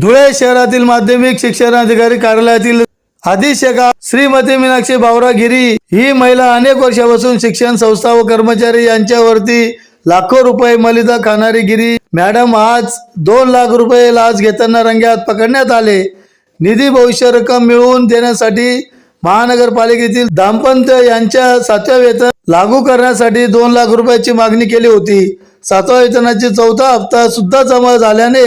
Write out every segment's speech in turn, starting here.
धुळे शहरातील माध्यमिक शिक्षणाधिकारी कार्यालयातील अधीक्षका श्रीमती मीनाक्षी बावरा गिरी ही महिला अनेक वर्षापासून शिक्षण संस्था व कर्मचारी यांच्यावरती लाखो रुपये मलिदा खाणारी गिरी मॅडम आज दोन लाख रुपये लाच घेताना रंग्यात पकडण्यात आले. निधी भविष्य रक्कम मिळवून देण्यासाठी महानगरपालिकेतील दामपंत यांच्या सातव्या वेतन लागू करण्यासाठी दोन लाख रुपयाची मागणी केली होती. सातव्या वेतनाची चौथा हप्ता सुद्धा जमा झाल्याने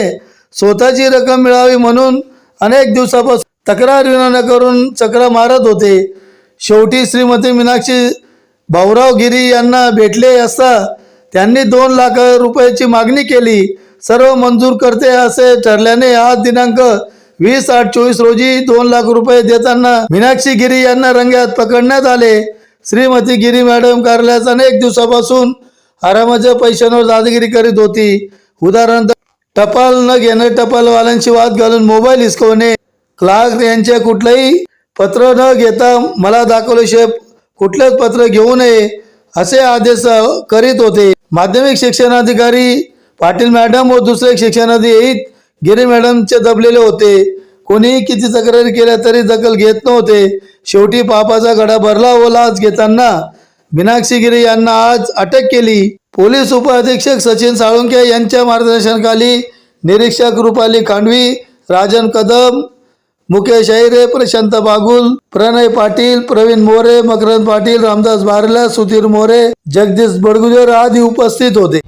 स्वतःची रक्कम मिळावी म्हणून अनेक दिवसापासून तक्रार विनंती करून चक्र मारत होते. शेवटी श्रीमती मीनाक्षी भाऊराव गिरी यांना भेटले असता त्यांनी दोन लाख रुपयाची मागणी केली. सर्व मंजूर करते असे ठरल्याने आज दिनांक वीस आठ चोवीस रोजी दोन लाख रुपये देताना मीनाक्षी गिरी यांना रंग्यात पकडण्यात आले. श्रीमती गिरी मॅडम कार्यालयात अनेक दिवसापासून आरामाच्या पैशांवर दादगिरी करीत होती. उदाहरणार्थ टपाल न घेणं टपालवाल्यांशी वाद घालून मोबाईल हिसकवणे. क्लार्क यांच्या कुठलंही पत्र न घेता मला दाखवल्याशिवाय कुठलंच पत्र घेऊ नये असे आदेश करीत होते. माध्यमिक शिक्षणाधिकारी पाटील मॅडम व दुसरे शिक्षणाधिकारी गिरी मॅडमचे दबलेले होते. कोणीही किती तक्रारी केल्या तरी दखल घेत नव्हते. शेवटी पापाचा गडा भरला व लाच घेताना मीनाक्षी गिरी यांना आज अटक केली. पोलीस उपअधीक्षक सचिन साळुंके यांच्या मार्गदर्शनाखाली निरीक्षक रुपाली खांडवी राजन कदम मुकेश ऐरे प्रशांत बागुल प्रणय पाटील प्रवीण मोरे मकरंद पाटील रामदास भारला सुधीर मोरे जगदीश बडगुजर आदी उपस्थित होते.